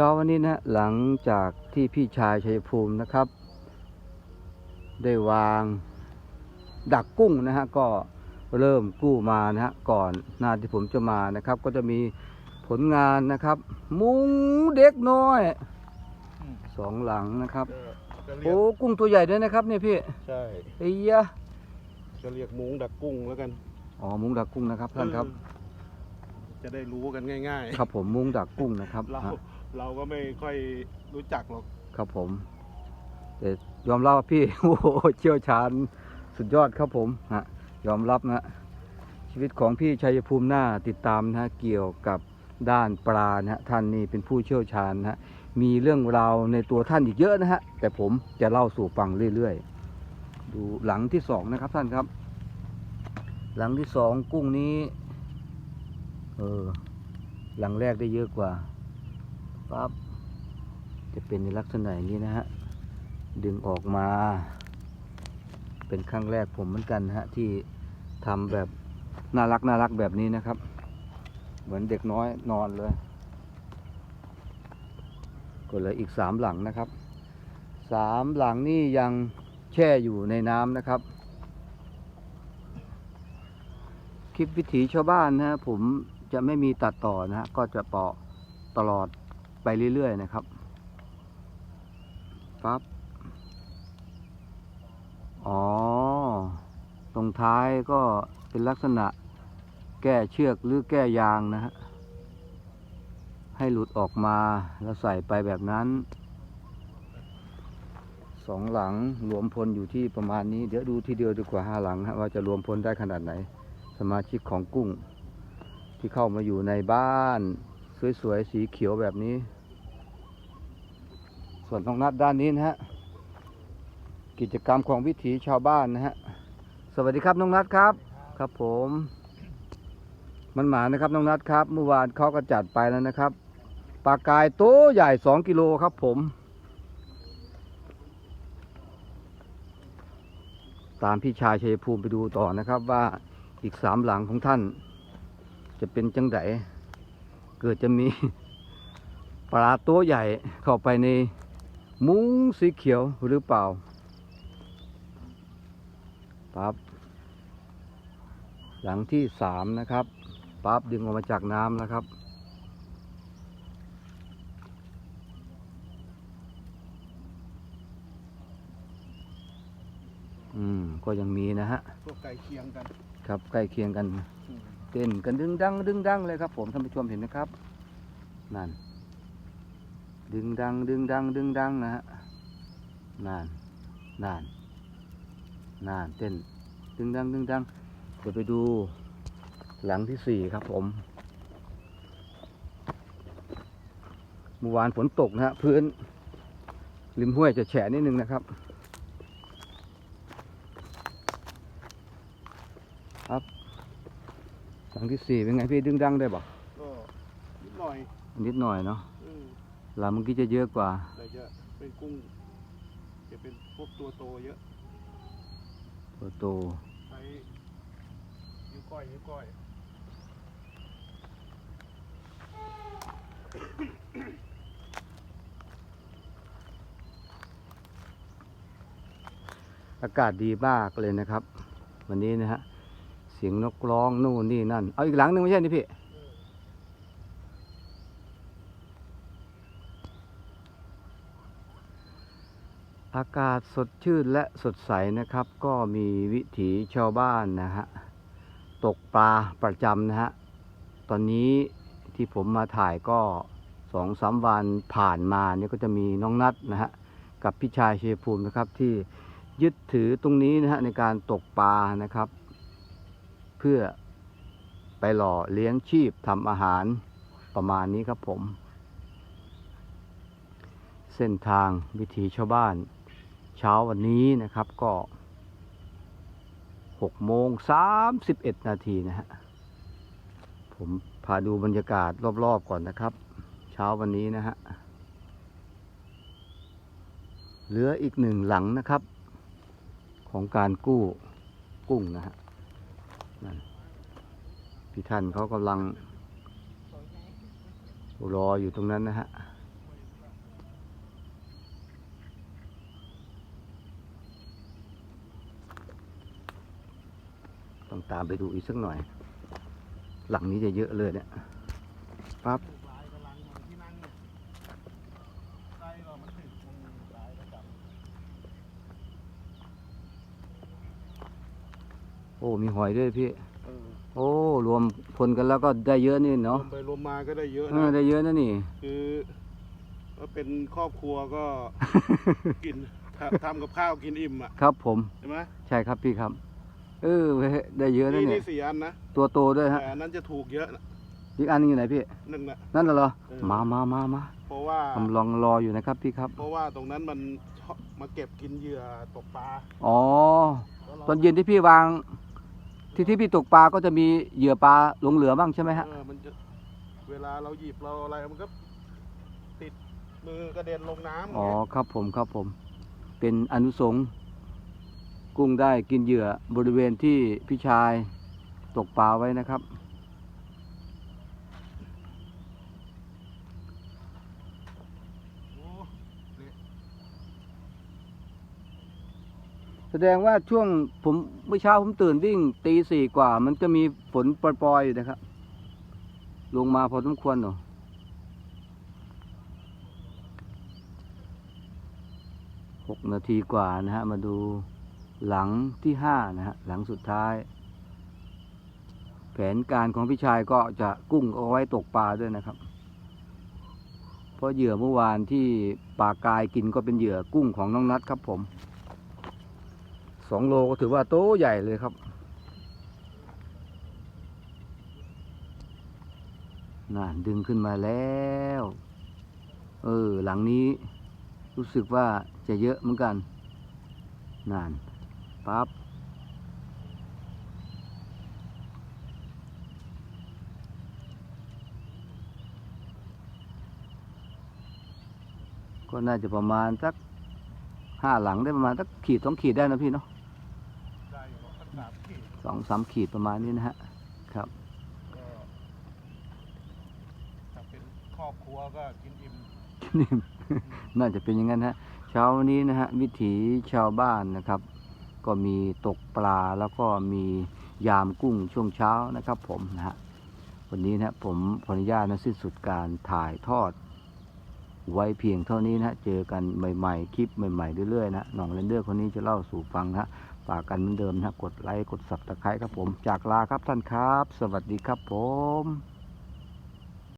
ช้าวันนี้นะหลังจากที่พี่ชายชัยภูมินะครับ ได้วางดักกุ้งนะฮะก็เริ่มกู้มานะฮะก่อนหน้าที่ผมจะมานะครับ ก็จะมีผลงานนะครับ มุ้งเด็กน้อยอืมสองหลังนะครับก็เรียโอ้กกุ้งตัวใหญ่ด้วยนะครับเนี่ยพี่ใช่ไอ้ยะจะเรียกมุ้งดักกุ้งแล้วกันอ๋อมุ้งดักกุ้งนะครับท่านครับเออ จะได้รู้กันง่าย ครับผมมุ้งดักกุ้งนะครับๆ เราฮะเราก็ไม่ค่อยรู้จักหรอกครับผมแต่ยอมรับว่าพี่ โอ้โหเชี่ยวชาญสุดยอดครับผมฮะยอมรับนะชีวิตของพี่ชัยภูมิหน้าติดตามนะฮะเกี่ยวกับด้านปลานะฮะท่านนี่เป็นผู้เชี่ยวชาญนะฮะมีเรื่องราวในตัวท่านอีกเยอะนะฮะแต่ผมจะเล่าสู่ฟังเรื่อยๆ ดูหลังที่สองนะครับท่านครับ หลังที่สองกุ้งนี้ เออ หลังแรกได้เยอะกว่าปั๊บจะเป็นในลักษณะอย่างนี้นะฮะ ดึงออกมา เป็นครั้งแรกผมเหมือนกันนะฮะ ที่ทำแบบน่ารักน่ารักแบบนี้นะครับ เหมือนเด็กน้อยนอนเลย ก็เลืออีกสามหลังนะครับสามหลังนี่ยังแช่อยู่ในน้ำนะครับ คลิปวิถีชาวบ้านนะฮะผม จะไม่มีตัดต่อนะฮะก็จะเปาะตลอดไปเรื่อยๆนะครับปั๊บอ๋อ ตรงท้ายก็เป็นลักษณะแก้เชือกหรือแก้ยางนะฮะ ให้หลุดออกมาแล้วใส่ไปแบบนั้น สองหลังรวมพลอยู่ที่ประมาณนี้ เดี๋ยวดูทีเดียวดีกว่าห้าหลังฮะว่าจะรวมพลได้ขนาดไหน สมาชิกของกุ้ง ที่เข้ามาอยู่ในบ้านสวยๆสีเขียวแบบนี้ ส่วนน้องนัดด้านนี้นะฮะ กิจกรรมของวิถีชาวบ้านนะฮะ สวัสดีครับน้องนัดครับ ครับผม มันหมานะครับน้องนัดครับ เมื่อวานเขาก็จัดไปแล้วนะครับ ปลากายโตใหญ่สองกิโลครับผมตามพี่ชายชัยภูมิไปดูต่อนะครับว่าอีกสามหลังของท่าน จะเป็นจังไดเกิดจะมีปลาตัวใหญ่เข้าไปในมุ้งสีเขียวหรือเปล่าปั๊บหลังที่สามนะครับปั๊บดึงออกมาจากน้ำนะครับ อืม ก็ยังมีนะฮะพวกไก่เคียงกัน ครับ ใกล้เคียงกันอืม เต้นกันดึงดังดึงดังเลยครับ ผมท่านผู้ชมเห็นนะครับ นั่น ดึงดังดึงดังดึงดังนะฮะนั่นนั่นนั่นเต้นดึงดังดึงดังเดี๋ยวไปดูหลังที่สี่ครับผมเมื่อวานฝนตกนะฮะพื้นริมห้วยจะแฉะนิดนึงนะครับ หลังที่สี่เป็นไงพี่ดึงดังได้บ่ก็นิดหน่อยนิดหน่อยเนาะอืมหลังเมื่อกี้จะเยอะกว่า แต่จะเป็นกุ้ง จะเป็นพวกตัวโตเยอะตัวโตใช้นิ้วก้อยนิ้วก้อยอากาศดีมากเลยนะครับ วันนี้นะฮะ เสียงนกร้องนู่นนี่นั่น เอาอีกหลังหนึ่งไม่ใช่นี่พี่ อากาศสดชื่นและสดใสนะครับ ก็มีวิถีชาวบ้านนะฮะ ตกปลาประจำนะฮะ ตอนนี้ที่ผมมาถ่ายก็สองสามวันผ่านมาเนี่ยก็จะมีน้องนัดนะฮะ กับพี่ชายเชยภูมินะครับที่ยึดถือตรงนี้นะฮะในการตกปลานะครับ เพื่อไปหล่อเลี้ยงชีพทำอาหารประมาณนี้ครับผม เส้นทางวิถีชาวบ้าน เช้าวันนี้นะครับก็6โมง31 นาทีนะฮะ ผมพาดูบรรยากาศรอบๆก่อนนะครับ เช้าวันนี้นะฮะ เหลืออีกหนึ่งหลังนะครับ ของการกู้กุ้งนะฮะ พี่ท่านเขากำลัง รออยู่ตรงนั้นนะฮะต้องตามไปดูอีกสักหน่อย หลังนี้จะเยอะเลยเนี่ยปั๊บ โอ้ มีหอยด้วยพี่ เออโอ้ รวมพลกันแล้วก็ได้เยอะนี่รวเนาะมไปรวมมาก็ได้เยอะเอนะ อได้เยอะนะนี่ คือว่าเป็นครอบครัวก็กินทำทำกับข้าวกินอิ่มอะครับผม ใช่ไหมใช่ครับพี่ครับ เออเว้ยได้เยอะนะนี่เนี่นี่ย สี่อันนะตัวโตด้วยฮะ แต่อันนั้นจะถูกเยอะนะอีกอันหนึงอยู่ไหนพี่ หนึ่งนะ นั่นน่ะเหรอ เออ มามามามาเพราะว่า ผมลองรออยู่นะครับพี่ครับ เพราะว่าตรงนั้นมันชอบมาเก็บกินเหยื่อตกปลาอ๋อ แล้วราตอนเย็นที่พี่วาง ที่ที่พี่ตกปลาก็จะมีเหยื่อปลาหลงเหลือบ้างใช่ไหมฮะเออมันจะเวลาเราหยิบเราอะไรมันก็ติดมือกระเด็นลงน้ำอ๋อย่างเงี้ยครับผมครับผม เป็นอนุสงฆ์กุ้งได้กินเหยื่อบริเวณที่พี่ชายตกปลาไว้นะครับ โอ้เนี่ย แส ดงว่าช่วงผมเมื่อเช้าผมตื่นวิ่งตีสี่กว่า มันจะมีฝนปล่อยๆอยู่นะครับ ลงมาพอสมควรเนาะหกนาทีกว่านะฮะ มาดูหลังที่ห้านะฮะ หลังสุดท้าย แผนการของพี่ชายก็จะกุ้งเอาไว้ตกปลาด้วยนะครับ เพราะเหยื่อเมื่อวานที่ปลากายกินก็เป็นเหยื่อกุ้งของน้องนัดครับผม สองโลก็ถือว่าโตใหญ่เลยครับน่นดึงขึ้นมาแล้ว เออ หลังนี้รู้สึกว่าจะเยอะเหมือนกันนั่นปั๊บก็น่าจะประมาณสักห้าหลังได้ประมาณสักขีดสองขีดได้นะพี่เนาะ ได้อยู่ตั้งสามขีด ส องสามขีดประมาณนี้นะฮะครับก็ถ้าเป็นครอบครัวก็กินอิ่มนี่น่าจะเป็นอย่างนั้นฮะเช้าวันนี้นะฮะวิถีชาวบ้านนะครับ ก็มีตกปลาแล้วก็มียามกุ้งช่วงเช้านะครับผมนะฮะวันนี้นะฮะผมขออนุญาตนะสิ้นสุดการถ่ายทอด ไว้เพียงเท่านี้นะฮะเจอกันใหม่ ๆ คลิปใหม่ ๆ เรื่อย ๆ นะน้องเรนเดอร์คนนี้จะเล่าสู่ฟังนะฮะ ฝากกันเหมือนเดิมนะกดไลค์กดสับตะไคร้ครับผม จากลาครับท่านครับ สวัสดีครับผม